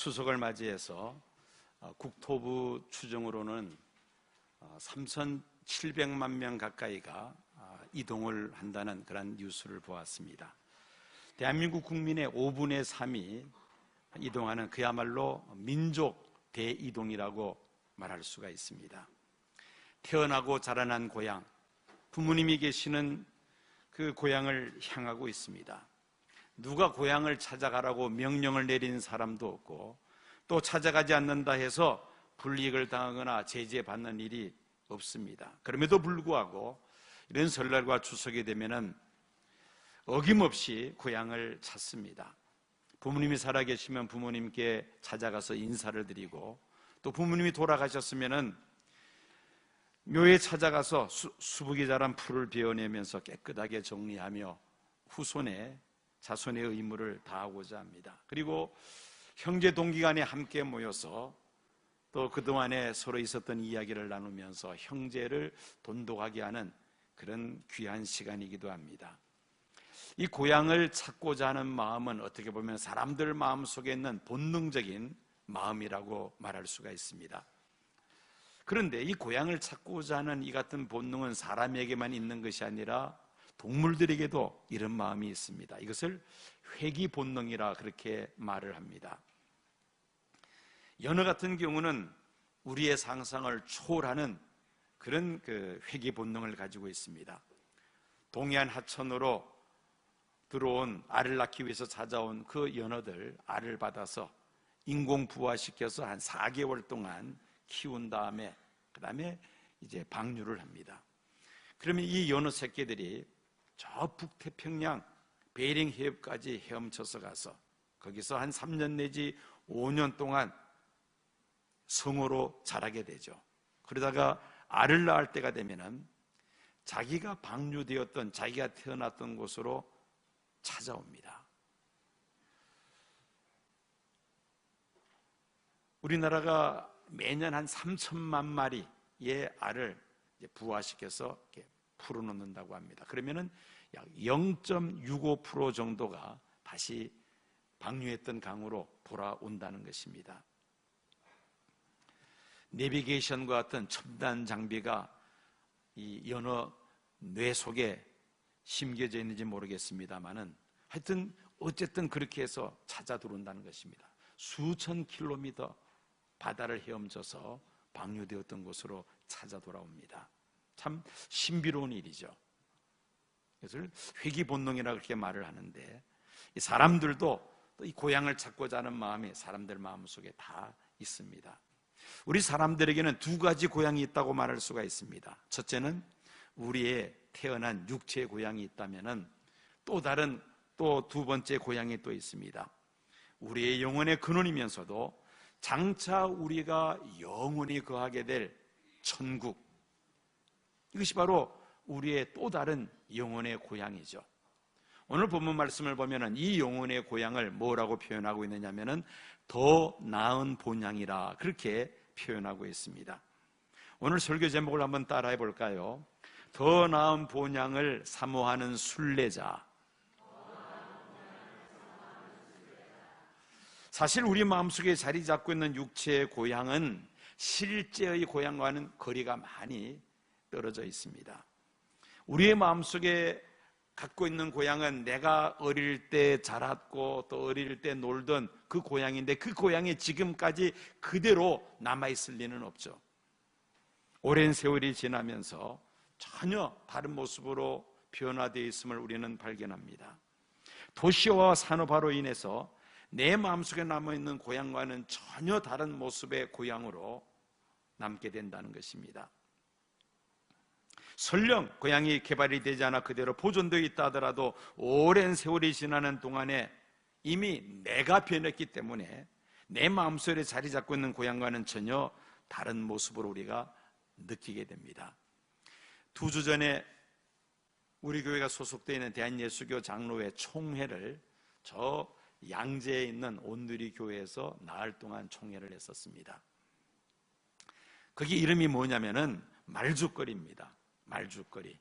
추석을 맞이해서 어, 국토부 추정으로는 3,700만 명 가까이가 아, 이동을 한다는 그런 뉴스를 보았습니다. 대한민국 국민의 5분의 3이 이동하는 그야말로 민족 대이동이라고 말할 수가 있습니다. 태어나고 자라난 고향, 부모님이 계시는 그 고향을 향하고 있습니다. 누가 고향을 찾아가라고 명령을 내린 사람도 없고 또 찾아가지 않는다 해서 불이익을 당하거나 제재받는 일이 없습니다. 그럼에도 불구하고 이런 설날과 추석이 되면은 어김없이 고향을 찾습니다. 부모님이 살아계시면 부모님께 찾아가서 인사를 드리고 또 부모님이 돌아가셨으면은 묘에 찾아가서 수, 수북이 자란 풀을 베어내면서 깨끗하게 정리하며 후손의 자손의 의무를 다하고자 합니다. 그리고 형제 동기간에 함께 모여서 또 그동안에 서로 있었던 이야기를 나누면서 형제를 돈독하게 하는 그런 귀한 시간이기도 합니다. 이 고향을 찾고자 하는 마음은 어떻게 보면 사람들 마음 속에 있는 본능적인 마음이라고 말할 수가 있습니다. 그런데 이 고향을 찾고자 하는 이 같은 본능은 사람에게만 있는 것이 아니라 동물들에게도 이런 마음이 있습니다. 이것을 회기 본능이라 그렇게 말을 합니다. 연어 같은 경우는 우리의 상상을 초월하는 그런 그 회기 본능을 가지고 있습니다. 동해안 하천으로 들어온 알을 낳기 위해서 찾아온 그 연어들 알을 받아서 인공 부화시켜서 한 4개월 동안 키운 다음에 그 다음에 이제 방류를 합니다. 그러면 이 연어 새끼들이 저 북태평양 베링 해협까지 헤엄쳐서 가서 거기서 한 3년 내지 5년 동안 성으로 자라게 되죠. 그러다가 알을 낳을 때가 되면은 자기가 방류되었던 자기가 태어났던 곳으로 찾아옵니다. 우리나라가 매년 한 3천만 마리의 알을 부화시켜서 풀어놓는다고 합니다. 그러면은 약 0.65% 정도가 다시 방류했던 강으로 돌아온다는 것입니다. 내비게이션과 같은 첨단 장비가 이 연어 뇌 속에 심겨져 있는지 모르겠습니다만은 하여튼 어쨌든 그렇게 해서 찾아 들어온다는 것입니다. 수천 킬로미터 바다를 헤엄쳐서 방류되었던 곳으로 찾아 돌아옵니다. 참 신비로운 일이죠. 그것을 회기 본능이라 그렇게 말을 하는데 이 사람들도 이 고향을 찾고자 하는 마음이 사람들 마음 속에 다 있습니다. 우리 사람들에게는 두 가지 고향이 있다고 말할 수가 있습니다. 첫째는 우리의 태어난 육체의 고향이 있다면은 또 다른 또 두 번째 고향이 또 있습니다. 우리의 영혼의 근원이면서도 장차 우리가 영원히 거하게 될 천국. 이것이 바로 우리의 또 다른 영혼의 고향이죠. 오늘 본문 말씀을 보면은 이 영혼의 고향을 뭐라고 표현하고 있느냐면은 더 나은 본향이라 그렇게 표현하고 있습니다. 오늘 설교 제목을 한번 따라해 볼까요? 더 나은 본향을 사모하는 순례자. 사실 우리 마음속에 자리 잡고 있는 육체의 고향은 실제의 고향과는 거리가 많이 떨어져 있습니다. 우리의 마음속에 갖고 있는 고향은 내가 어릴 때 자랐고 또 어릴 때 놀던 그 고향인데 그 고향이 지금까지 그대로 남아있을 리는 없죠. 오랜 세월이 지나면서 전혀 다른 모습으로 변화되어 있음을 우리는 발견합니다. 도시와 산업화로 인해서 내 마음속에 남아있는 고향과는 전혀 다른 모습의 고향으로 남게 된다는 것입니다. 설령 고향이 개발이 되지 않아 그대로 보존되어 있다 하더라도 오랜 세월이 지나는 동안에 이미 내가 변했기 때문에 내 마음속에 자리 잡고 있는 고향과는 전혀 다른 모습으로 우리가 느끼게 됩니다. 두 주 전에 우리 교회가 소속되어 있는 대한예수교 장로회 총회를 저 양재에 있는 온누리 교회에서 나흘 동안 총회를 했었습니다. 거기 이름이 뭐냐면은 말죽거리입니다. 말죽거리.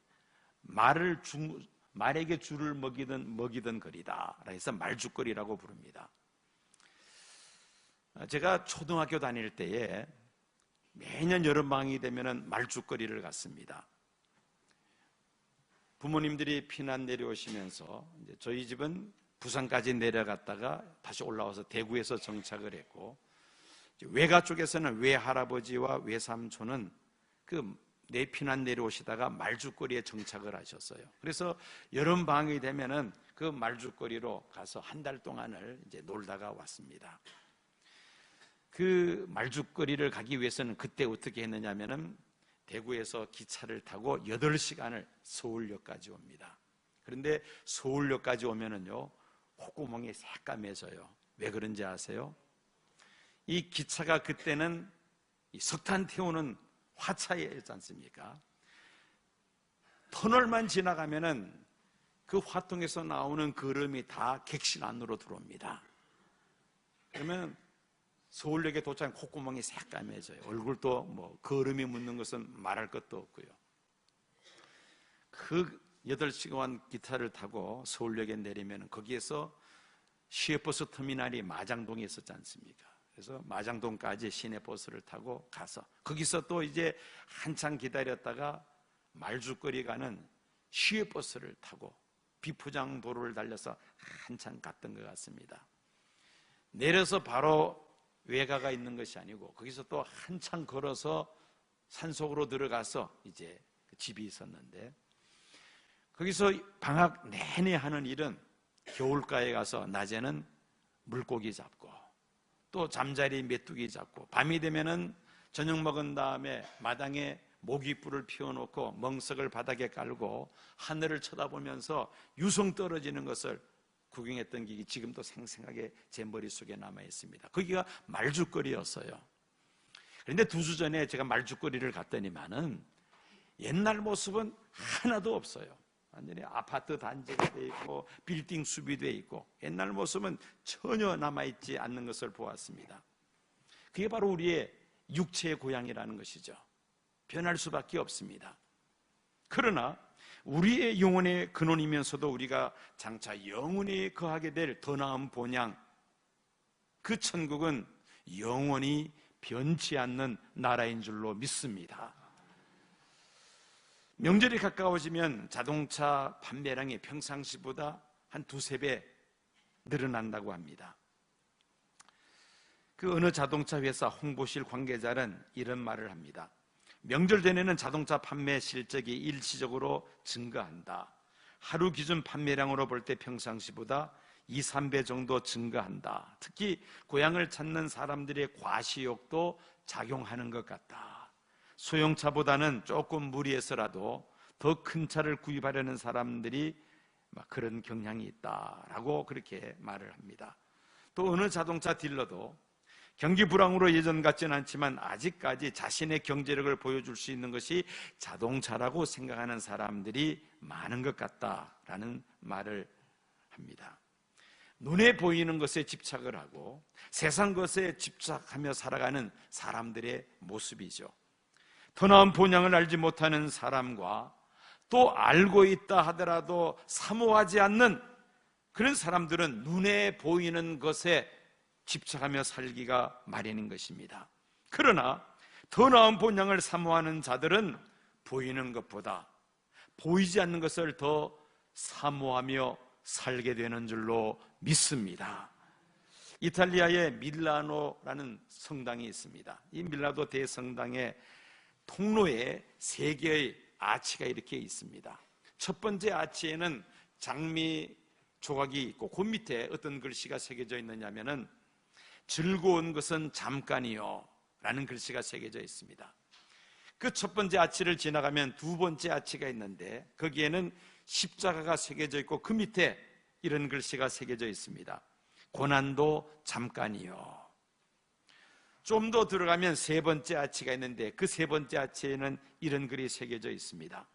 말을 주, 말에게 줄을 먹이던 먹이던 거리다. 그래서 말죽거리라고 부릅니다. 제가 초등학교 다닐 때에 매년 여름방학이 되면은 말죽거리를 갔습니다. 부모님들이 피난 내려오시면서 저희 집은 부산까지 내려갔다가 다시 올라와서 대구에서 정착을 했고 외가 쪽에서는 외할아버지와 외삼촌은 그 내피난 내려오시다가 말죽거리에 정착을 하셨어요. 그래서 여름 방학이 되면은 그 말죽거리로 가서 한 달 동안을 이제 놀다가 왔습니다. 그 말죽거리를 가기 위해서는 그때 어떻게 했느냐면은 대구에서 기차를 타고 8시간을 서울역까지 옵니다. 그런데 서울역까지 오면은요, 콧구멍이 새까매져요. 왜 그런지 아세요? 이 기차가 그때는 석탄 태우는 화차였지 않습니까? 터널만 지나가면은 그 화통에서 나오는 그름이 다 객실 안으로 들어옵니다. 그러면 서울역에 도착한 콧구멍이 새까매져요. 얼굴도 뭐 거름이 묻는 것은 말할 것도 없고요. 그 8시간 기차를 타고 서울역에 내리면 거기에서 시외버스 터미널이 마장동에 있었지 않습니까? 그래서 마장동까지 시내 버스를 타고 가서 거기서 또 이제 한참 기다렸다가 말죽거리 가는 시외 버스를 타고 비포장 도로를 달려서 한참 갔던 것 같습니다. 내려서 바로 외가가 있는 것이 아니고 거기서 또 한참 걸어서 산속으로 들어가서 이제 그 집이 있었는데 거기서 방학 내내 하는 일은 겨울가에 가서 낮에는 물고기 잡고 또 잠자리 메뚜기 잡고 밤이 되면은 저녁 먹은 다음에 마당에 모기불을 피워놓고 멍석을 바닥에 깔고 하늘을 쳐다보면서 유성 떨어지는 것을 구경했던 기억이 지금도 생생하게 제 머릿속에 남아 있습니다. 거기가 말죽거리였어요. 그런데 두 주 전에 제가 말죽거리를 갔더니만은 옛날 모습은 하나도 없어요. 완전히 아파트 단지가 돼 있고 빌딩 숲이 돼 있고 옛날 모습은 전혀 남아 있지 않는 것을 보았습니다. 그게 바로 우리의 육체의 고향이라는 것이죠. 변할 수밖에 없습니다. 그러나 우리의 영혼의 근원이면서도 우리가 장차 영원히 거하게 될 더 나은 본향 그 천국은 영원히 변치 않는 나라인 줄로 믿습니다. 명절이 가까워지면 자동차 판매량이 평상시보다 한 두세 배 늘어난다고 합니다. 그 어느 자동차 회사 홍보실 관계자는 이런 말을 합니다. 명절 전에는 자동차 판매 실적이 일시적으로 증가한다. 하루 기준 판매량으로 볼 때 평상시보다 2, 3배 정도 증가한다. 특히 고향을 찾는 사람들의 과시욕도 작용하는 것 같다. 소형차보다는 조금 무리해서라도 더 큰 차를 구입하려는 사람들이 그런 경향이 있다라고 그렇게 말을 합니다. 또 어느 자동차 딜러도 경기 불황으로 예전 같지는 않지만 아직까지 자신의 경제력을 보여줄 수 있는 것이 자동차라고 생각하는 사람들이 많은 것 같다라는 말을 합니다. 눈에 보이는 것에 집착을 하고 세상 것에 집착하며 살아가는 사람들의 모습이죠. 더 나은 본향을 알지 못하는 사람과 또 알고 있다 하더라도 사모하지 않는 그런 사람들은 눈에 보이는 것에 집착하며 살기가 마련인 것입니다. 그러나 더 나은 본향을 사모하는 자들은 보이는 것보다 보이지 않는 것을 더 사모하며 살게 되는 줄로 믿습니다. 이탈리아의 밀라노라는 성당이 있습니다. 이 밀라도 대성당의 통로에 세 개의 아치가 이렇게 있습니다. 첫 번째 아치에는 장미 조각이 있고 그 밑에 어떤 글씨가 새겨져 있느냐면은 즐거운 것은 잠깐이요. 라는 글씨가 새겨져 있습니다. 그 첫 번째 아치를 지나가면 두 번째 아치가 있는데 거기에는 십자가가 새겨져 있고 그 밑에 이런 글씨가 새겨져 있습니다. 고난도 잠깐이요. 좀 더 들어가면 세 번째 아치가 있는데 그 세 번째 아치에는 이런 글이 새겨져 있습니다.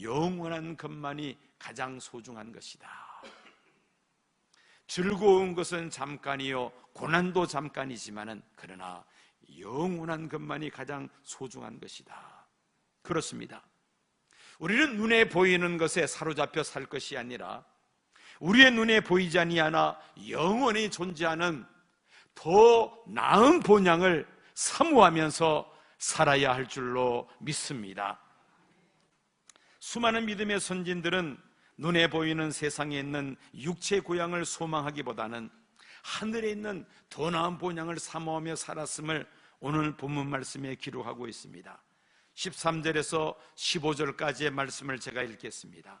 영원한 것만이 가장 소중한 것이다. 즐거운 것은 잠깐이요, 고난도 잠깐이지만은, 그러나 영원한 것만이 가장 소중한 것이다. 그렇습니다. 우리는 눈에 보이는 것에 사로잡혀 살 것이 아니라 우리의 눈에 보이지 아니하나 영원히 존재하는 더 나은 본향을 사모하면서 살아야 할 줄로 믿습니다. 수많은 믿음의 선진들은 눈에 보이는 세상에 있는 육체 고향을 소망하기보다는 하늘에 있는 더 나은 본향을 사모하며 살았음을 오늘 본문 말씀에 기록하고 있습니다. 13절에서 15절까지의 말씀을 제가 읽겠습니다.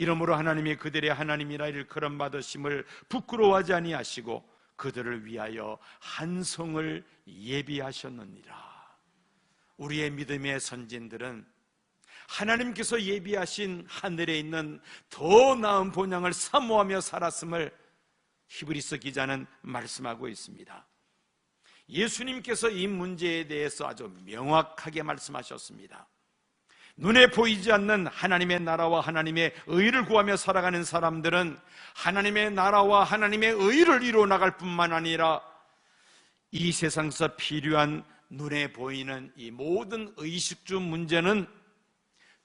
이러므로 하나님이 그들의 하나님이라 일컬음 받으심을 부끄러워하지 아니하시고 그들을 위하여 한 성을 예비하셨느니라. 우리의 믿음의 선진들은 하나님께서 예비하신 하늘에 있는 더 나은 본향을 사모하며 살았음을 히브리서 기자는 말씀하고 있습니다. 예수님께서 이 문제에 대해서 아주 명확하게 말씀하셨습니다. 눈에 보이지 않는 하나님의 나라와 하나님의 의를 구하며 살아가는 사람들은 하나님의 나라와 하나님의 의를 이루어 나갈 뿐만 아니라 이 세상에서 필요한 눈에 보이는 이 모든 의식주 문제는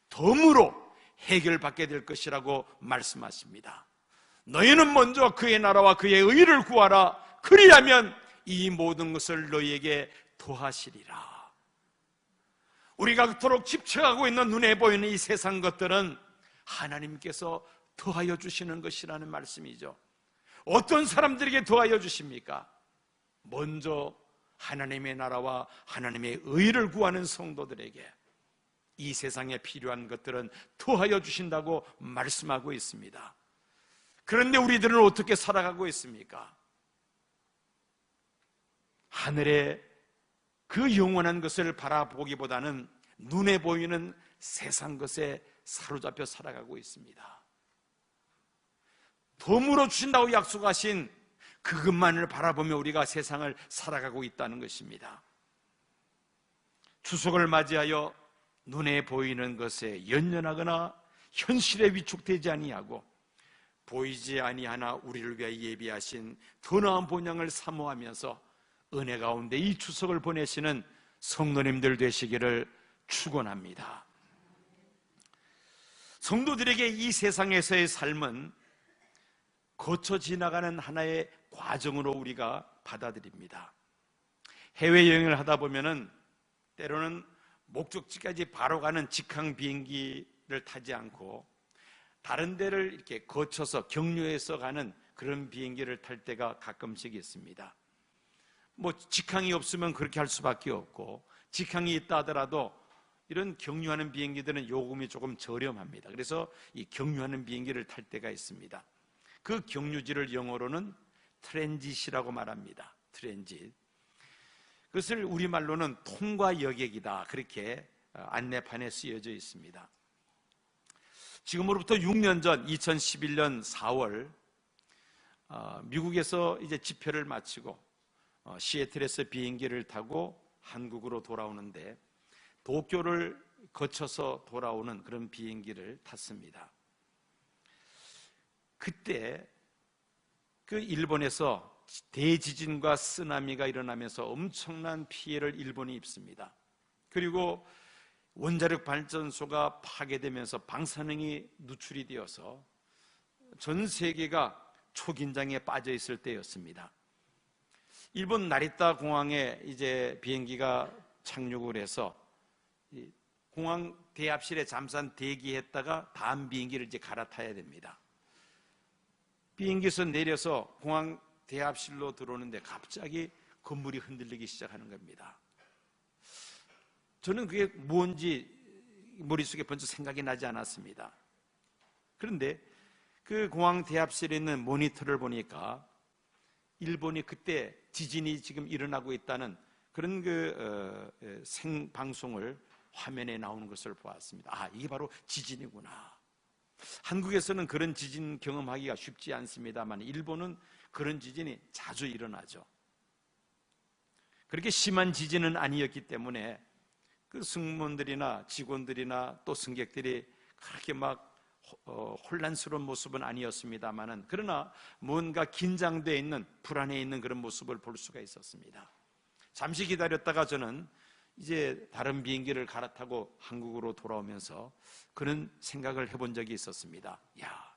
덤으로 해결받게 될 것이라고 말씀하십니다. 너희는 먼저 그의 나라와 그의 의를 구하라. 그리하면 이 모든 것을 너희에게 도하시리라. 우리가 그토록 집착하고 있는 눈에 보이는 이 세상 것들은 하나님께서 더하여 주시는 것이라는 말씀이죠. 어떤 사람들에게 더하여 주십니까? 먼저 하나님의 나라와 하나님의 의를 구하는 성도들에게 이 세상에 필요한 것들은 더하여 주신다고 말씀하고 있습니다. 그런데 우리들은 어떻게 살아가고 있습니까? 하늘에 그 영원한 것을 바라보기보다는 눈에 보이는 세상 것에 사로잡혀 살아가고 있습니다. 덤으로 주신다고 약속하신 그것만을 바라보며 우리가 세상을 살아가고 있다는 것입니다. 추석을 맞이하여 눈에 보이는 것에 연연하거나 현실에 위축되지 아니하고 보이지 아니하나 우리를 위해 예비하신 더 나은 본향을 사모하면서 은혜 가운데 이 추석을 보내시는 성도님들 되시기를 축원합니다. 성도들에게 이 세상에서의 삶은 거쳐 지나가는 하나의 과정으로 우리가 받아들입니다. 해외 여행을 하다 보면은 때로는 목적지까지 바로 가는 직항 비행기를 타지 않고 다른 데를 이렇게 거쳐서 경유해서 가는 그런 비행기를 탈 때가 가끔씩 있습니다. 뭐 직항이 없으면 그렇게 할 수밖에 없고 직항이 있다 하더라도 이런 경유하는 비행기들은 요금이 조금 저렴합니다. 그래서 이 경유하는 비행기를 탈 때가 있습니다. 그 경유지를 영어로는 트랜짓이라고 말합니다. 트랜짓. 그것을 우리말로는 통과 여객이다. 그렇게 어, 안내판에 쓰여져 있습니다. 지금으로부터 6년 전 2011년 4월 어, 미국에서 이제 집회를 마치고 어, 시애틀에서 비행기를 타고 한국으로 돌아오는데 도쿄를 거쳐서 돌아오는 그런 비행기를 탔습니다. 그때 그 일본에서 대지진과 쓰나미가 일어나면서 엄청난 피해를 일본이 입습니다. 그리고 원자력 발전소가 파괴되면서 방사능이 누출이 되어서 전 세계가 초긴장에 빠져 있을 때였습니다. 일본 나리타 공항에 이제 비행기가 착륙을 해서 공항 대합실에 잠깐 대기했다가 다음 비행기를 이제 갈아타야 됩니다. 비행기에서 내려서 공항 대합실로 들어오는데 갑자기 건물이 흔들리기 시작하는 겁니다. 저는 그게 뭔지 머릿속에 번쩍 생각이 나지 않았습니다. 그런데 그 공항 대합실에 있는 모니터를 보니까 일본이 그때 지진이 지금 일어나고 있다는 그런 그 어, 생방송을 화면에 나오는 것을 보았습니다. 아, 이게 바로 지진이구나. 한국에서는 그런 지진 경험하기가 쉽지 않습니다만 일본은 그런 지진이 자주 일어나죠. 그렇게 심한 지진은 아니었기 때문에 그 승무원들이나 직원들이나 또 승객들이 그렇게 막 어, 혼란스러운 모습은 아니었습니다만은 그러나 뭔가 긴장되어 있는 불안해 있는 그런 모습을 볼 수가 있었습니다. 잠시 기다렸다가 저는 이제 다른 비행기를 갈아타고 한국으로 돌아오면서 그런 생각을 해본 적이 있었습니다. 야,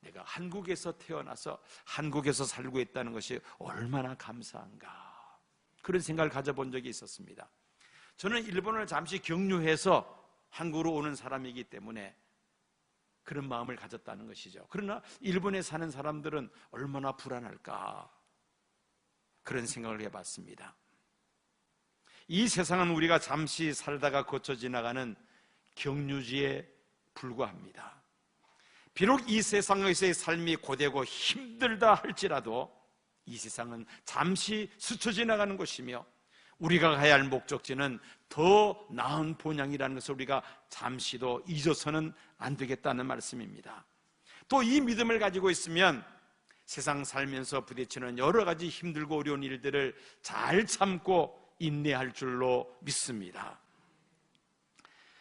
내가 한국에서 태어나서 한국에서 살고 있다는 것이 얼마나 감사한가. 그런 생각을 가져본 적이 있었습니다. 저는 일본을 잠시 경유해서 한국으로 오는 사람이기 때문에 그런 마음을 가졌다는 것이죠. 그러나 일본에 사는 사람들은 얼마나 불안할까. 그런 생각을 해봤습니다. 이 세상은 우리가 잠시 살다가 거쳐 지나가는 경유지에 불과합니다. 비록 이 세상에서의 삶이 고되고 힘들다 할지라도 이 세상은 잠시 스쳐 지나가는 것이며 우리가 가야 할 목적지는 더 나은 본향이라는 것을 우리가 잠시도 잊어서는 안 되겠다는 말씀입니다. 또 이 믿음을 가지고 있으면 세상 살면서 부딪히는 여러 가지 힘들고 어려운 일들을 잘 참고 인내할 줄로 믿습니다.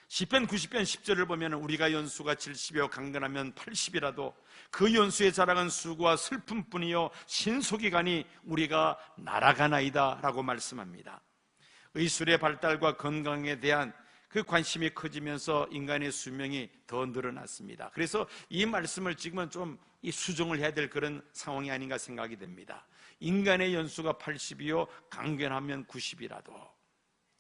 시편 90편 10절을 보면 우리가 연수가 70이요 강건하면 80이라도 그 연수의 자랑은 수고와 슬픔뿐이요 신속이 가니 우리가 날아가나이다 라고 말씀합니다. 의술의 발달과 건강에 대한 그 관심이 커지면서 인간의 수명이 더 늘어났습니다. 그래서 이 말씀을 지금은 좀 수정을 해야 될 그런 상황이 아닌가 생각이 됩니다. 인간의 연수가 80이요, 강견하면 90이라도.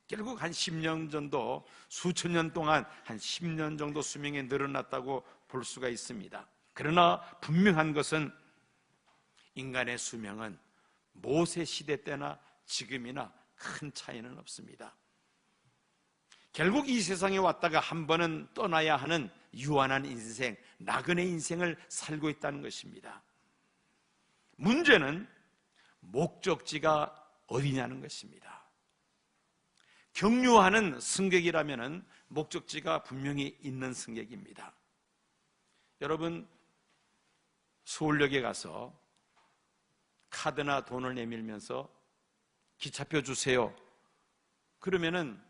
결국 한 10년 정도, 수천 년 동안 한 10년 정도 수명이 늘어났다고 볼 수가 있습니다. 그러나 분명한 것은 인간의 수명은 모세 시대 때나 지금이나 큰 차이는 없습니다. 결국 이 세상에 왔다가 한 번은 떠나야 하는 유한한 인생, 나그네 인생을 살고 있다는 것입니다. 문제는 목적지가 어디냐는 것입니다. 경유하는 승객이라면 목적지가 분명히 있는 승객입니다. 여러분, 서울역에 가서 카드나 돈을 내밀면서 기차표 주세요. 그러면은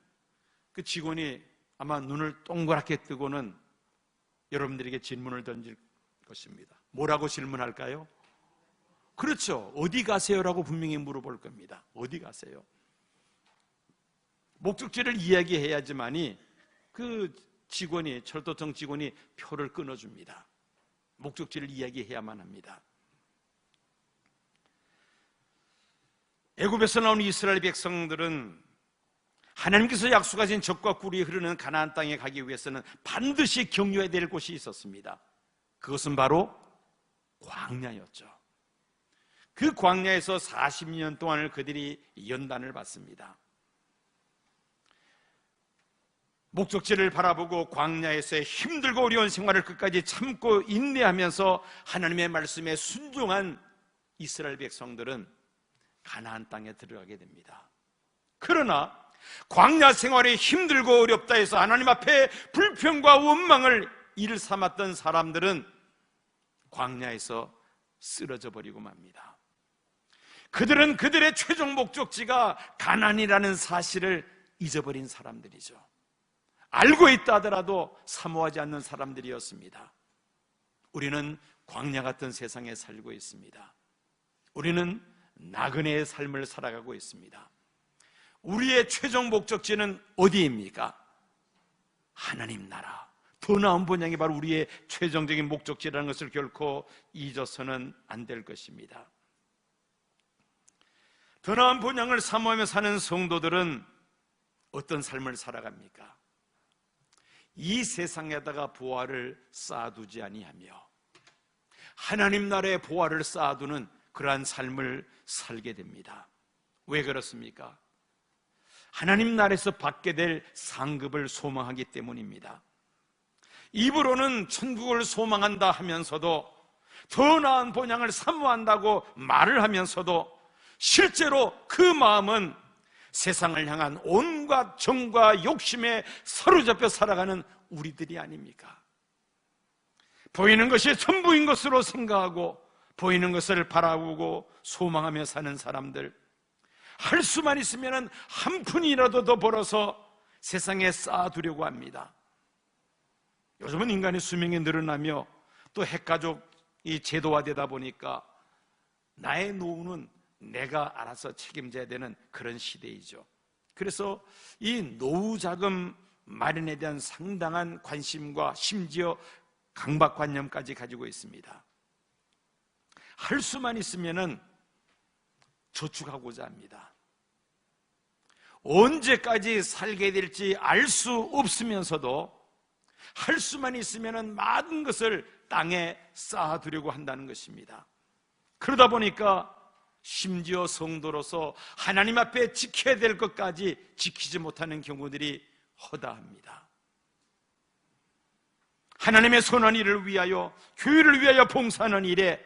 그 직원이 아마 눈을 동그랗게 뜨고는 여러분들에게 질문을 던질 것입니다. 뭐라고 질문할까요? 그렇죠. 어디 가세요라고 분명히 물어볼 겁니다. 어디 가세요? 목적지를 이야기해야지만이 그 직원이 철도청 직원이 표를 끊어줍니다. 목적지를 이야기해야만 합니다. 애굽에서 나온 이스라엘 백성들은 하나님께서 약속하신 적과 꿀이 흐르는 가나안 땅에 가기 위해서는 반드시 경유해야 될 곳이 있었습니다. 그것은 바로 광야였죠. 그 광야에서 40년 동안을 그들이 연단을 받습니다. 목적지를 바라보고 광야에서의 힘들고 어려운 생활을 끝까지 참고 인내하면서 하나님의 말씀에 순종한 이스라엘 백성들은 가나안 땅에 들어가게 됩니다. 그러나 광야 생활이 힘들고 어렵다 해서 하나님 앞에 불평과 원망을 일 삼았던 사람들은 광야에서 쓰러져 버리고 맙니다. 그들은 그들의 최종 목적지가 가난이라는 사실을 잊어버린 사람들이죠. 알고 있다 하더라도 사모하지 않는 사람들이었습니다. 우리는 광야 같은 세상에 살고 있습니다. 우리는 나그네의 삶을 살아가고 있습니다. 우리의 최종 목적지는 어디입니까? 하나님 나라. 더 나은 본향이 바로 우리의 최종적인 목적지라는 것을 결코 잊어서는 안 될 것입니다. 더 나은 본향을 사모하며 사는 성도들은 어떤 삶을 살아갑니까? 이 세상에다가 보화를 쌓아두지 아니하며 하나님 나라의 보화를 쌓아두는 그러한 삶을 살게 됩니다. 왜 그렇습니까? 하나님 나라에서 받게 될 상급을 소망하기 때문입니다. 입으로는 천국을 소망한다 하면서도 더 나은 본향을 사모한다고 말을 하면서도 실제로 그 마음은 세상을 향한 온갖 정과 욕심에 사로잡혀 살아가는 우리들이 아닙니까? 보이는 것이 전부인 것으로 생각하고 보이는 것을 바라보고 소망하며 사는 사람들 할 수만 있으면 한 푼이라도 더 벌어서 세상에 쌓아두려고 합니다. 요즘은 인간의 수명이 늘어나며 또 핵가족이 제도화되다 보니까 나의 노후는 내가 알아서 책임져야 되는 그런 시대이죠. 그래서 이 노후 자금 마련에 대한 상당한 관심과 심지어 강박관념까지 가지고 있습니다. 할 수만 있으면은 저축하고자 합니다. 언제까지 살게 될지 알 수 없으면서도 할 수만 있으면 많은 것을 땅에 쌓아두려고 한다는 것입니다. 그러다 보니까 심지어 성도로서 하나님 앞에 지켜야 될 것까지 지키지 못하는 경우들이 허다합니다. 하나님의 선한 일을 위하여 교회를 위하여 봉사하는 일에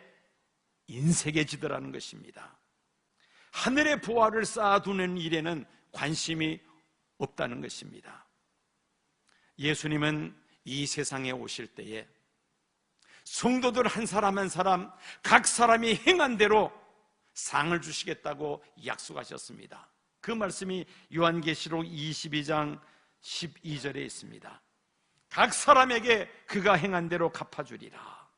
인색해지더라는 것입니다. 하늘의 보화를 쌓아두는 일에는 관심이 없다는 것입니다. 예수님은 이 세상에 오실 때에 성도들 한 사람 한 사람 각 사람이 행한 대로 상을 주시겠다고 약속하셨습니다. 그 말씀이 요한계시록 22장 12절에 있습니다. 각 사람에게 그가 행한 대로 갚아주리라.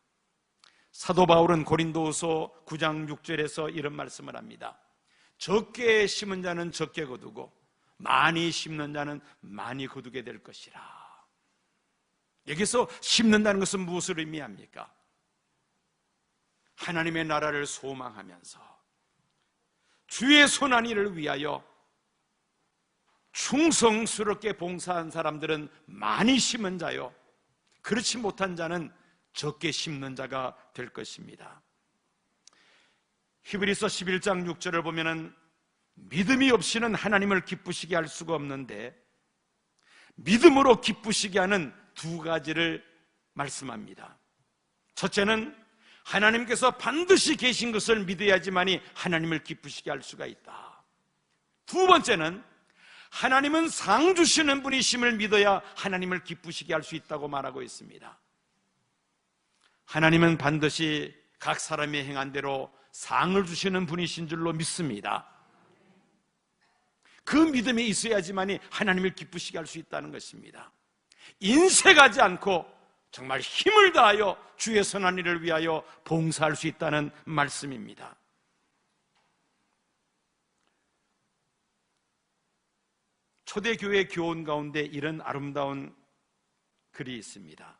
사도 바울은 고린도후서 9장 6절에서 이런 말씀을 합니다. 적게 심은 자는 적게 거두고 많이 심는 자는 많이 거두게 될 것이라. 여기서 심는다는 것은 무엇을 의미합니까? 하나님의 나라를 소망하면서 주의 일을 위하여 충성스럽게 봉사한 사람들은 많이 심은 자요. 그렇지 못한 자는 적게 심는 자가 될 것입니다. 히브리서 11장 6절을 보면은 믿음이 없이는 하나님을 기쁘시게 할 수가 없는데 믿음으로 기쁘시게 하는 두 가지를 말씀합니다. 첫째는 하나님께서 반드시 계신 것을 믿어야지만이 하나님을 기쁘시게 할 수가 있다. 두 번째는 하나님은 상 주시는 분이심을 믿어야 하나님을 기쁘시게 할 수 있다고 말하고 있습니다. 하나님은 반드시 각 사람의 행한 대로 상을 주시는 분이신 줄로 믿습니다. 그 믿음이 있어야지만이 하나님을 기쁘시게 할 수 있다는 것입니다. 인색하지 않고 정말 힘을 다하여 주의 선한 일을 위하여 봉사할 수 있다는 말씀입니다. 초대교회 교원 가운데 이런 아름다운 글이 있습니다.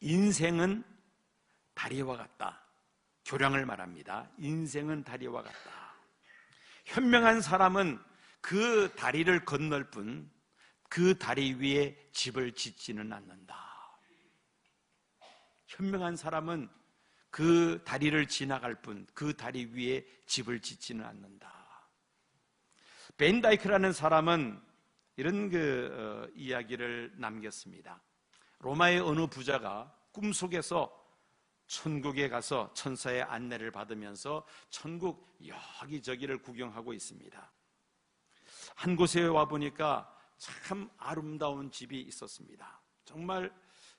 인생은 다리와 같다. 교량을 말합니다. 인생은 다리와 같다. 현명한 사람은 그 다리를 건널 뿐 그 다리 위에 집을 짓지는 않는다. 현명한 사람은 그 다리를 지나갈 뿐 그 다리 위에 집을 짓지는 않는다. 벤다이크라는 사람은 이런 그 어, 이야기를 남겼습니다. 로마의 어느 부자가 꿈속에서 천국에 가서 천사의 안내를 받으면서 천국 여기저기를 구경하고 있습니다. 한 곳에 와 보니까 참 아름다운 집이 있었습니다. 정말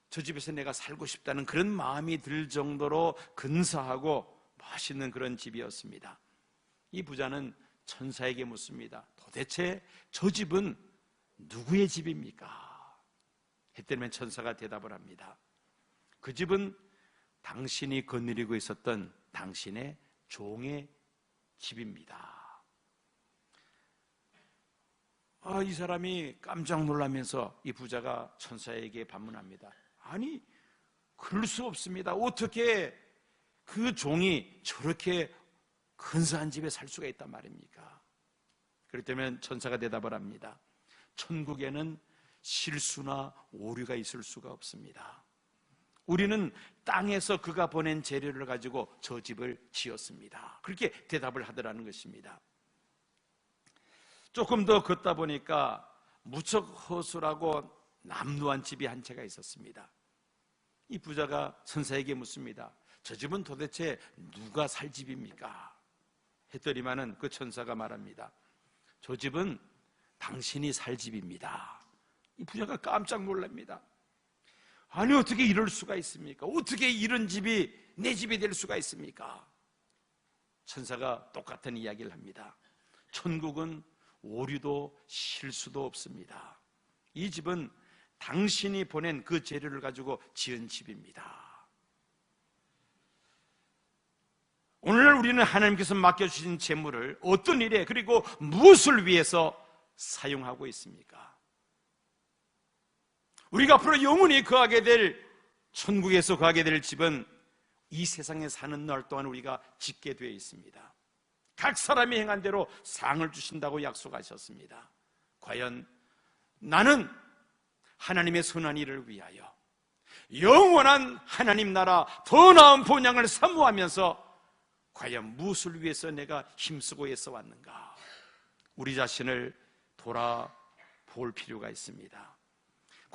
저 집에서 내가 살고 싶다는 그런 마음이 들 정도로 근사하고 멋있는 그런 집이었습니다. 이 부자는 천사에게 묻습니다. 도대체 저 집은 누구의 집입니까? 했더니 천사가 대답을 합니다. 그 집은 당신이 거느리고 있었던 당신의 종의 집입니다. 아, 이 사람이 깜짝 놀라면서 이 부자가 천사에게 반문합니다. 아니, 그럴 수 없습니다. 어떻게 그 종이 저렇게 근사한 집에 살 수가 있단 말입니까? 그렇다면 천사가 대답을 합니다. 천국에는 실수나 오류가 있을 수가 없습니다. 우리는 땅에서 그가 보낸 재료를 가지고 저 집을 지었습니다. 그렇게 대답을 하더라는 것입니다. 조금 더 걷다 보니까 무척 허술하고 남루한 집이 한 채가 있었습니다. 이 부자가 선사에게 묻습니다. 저 집은 도대체 누가 살 집입니까? 했더니만은 그 천사가 말합니다. 저 집은 당신이 살 집입니다. 이 부자가 깜짝 놀랍니다. 아니 어떻게 이럴 수가 있습니까? 어떻게 이런 집이 내 집이 될 수가 있습니까? 천사가 똑같은 이야기를 합니다. 천국은 오류도 실수도 없습니다. 이 집은 당신이 보낸 그 재료를 가지고 지은 집입니다. 오늘 우리는 하나님께서 맡겨주신 재물을 어떤 일에 그리고 무엇을 위해서 사용하고 있습니까? 우리가 앞으로 영원히 거하게 될 천국에서 거하게 될 집은 이 세상에 사는 날 동안 우리가 짓게 되어 있습니다. 각 사람이 행한 대로 상을 주신다고 약속하셨습니다. 과연 나는 하나님의 선한 일을 위하여 영원한 하나님 나라 더 나은 본향을 사모하면서 과연 무엇을 위해서 내가 힘쓰고 애써 왔는가? 우리 자신을 돌아볼 필요가 있습니다.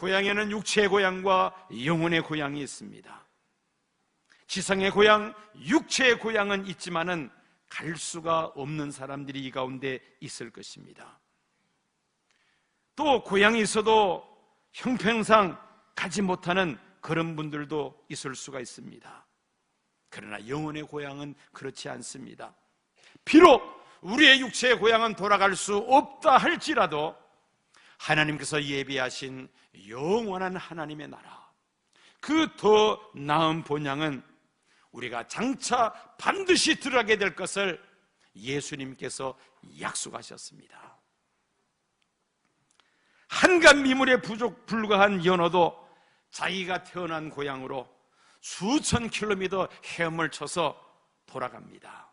고향에는 육체의 고향과 영혼의 고향이 있습니다. 지상의 고향, 육체의 고향은 있지만은 갈 수가 없는 사람들이 이 가운데 있을 것입니다. 또 고향이 있어도 형평상 가지 못하는 그런 분들도 있을 수가 있습니다. 그러나 영혼의 고향은 그렇지 않습니다. 비록 우리의 육체의 고향은 돌아갈 수 없다 할지라도 하나님께서 예비하신 영원한 하나님의 나라, 그 더 나은 본향은 우리가 장차 반드시 들어가게 될 것을 예수님께서 약속하셨습니다. 한간 미물에 부족 불과한 연어도 자기가 태어난 고향으로 수천 킬로미터 헤엄을 쳐서 돌아갑니다.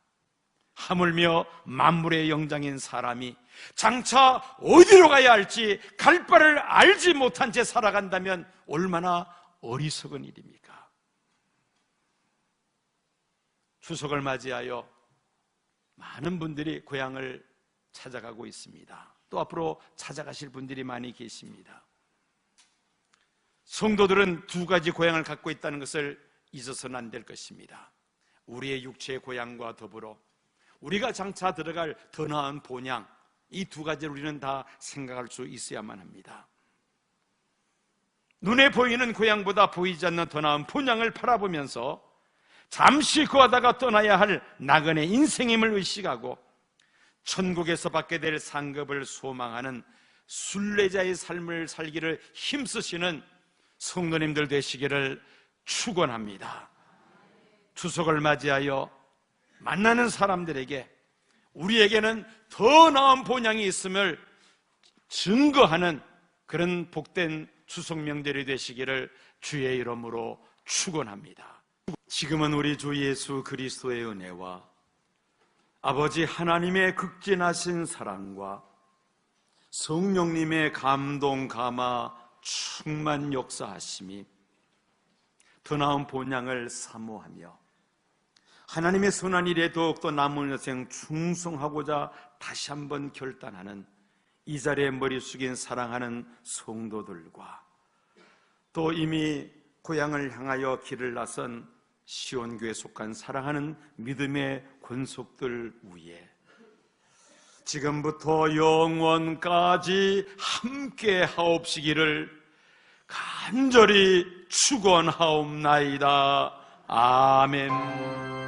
하물며 만물의 영장인 사람이 장차 어디로 가야 할지 갈 바를 알지 못한 채 살아간다면 얼마나 어리석은 일입니까? 추석을 맞이하여 많은 분들이 고향을 찾아가고 있습니다. 또 앞으로 찾아가실 분들이 많이 계십니다. 성도들은 두 가지 고향을 갖고 있다는 것을 잊어서는 안 될 것입니다. 우리의 육체의 고향과 더불어 우리가 장차 들어갈 더 나은 본향, 이 두 가지를 우리는 다 생각할 수 있어야만 합니다. 눈에 보이는 고향보다 보이지 않는 더 나은 본향을 바라보면서 잠시 거하다가 떠나야 할 나그네 인생임을 의식하고 천국에서 받게 될 상급을 소망하는 순례자의 삶을 살기를 힘쓰시는 성도님들 되시기를 축원합니다. 추석을 맞이하여 만나는 사람들에게 우리에게는 더 나은 본향이 있음을 증거하는 그런 복된 추석 명절이 되시기를 주의 이름으로 축원합니다. 지금은 우리 주 예수 그리스도의 은혜와 아버지 하나님의 극진하신 사랑과 성령님의 감동 감화 충만 역사하심이 더 나은 본향을 사모하며 하나님의 선한 일에 더욱더 남은 여생 충성하고자 다시 한번 결단하는 이 자리에 머리 숙인 사랑하는 성도들과 또 이미 고향을 향하여 길을 나선 시온교에 속한 사랑하는 믿음의 권속들 위에 지금부터 영원까지 함께 하옵시기를 간절히 축원하옵나이다. 아멘.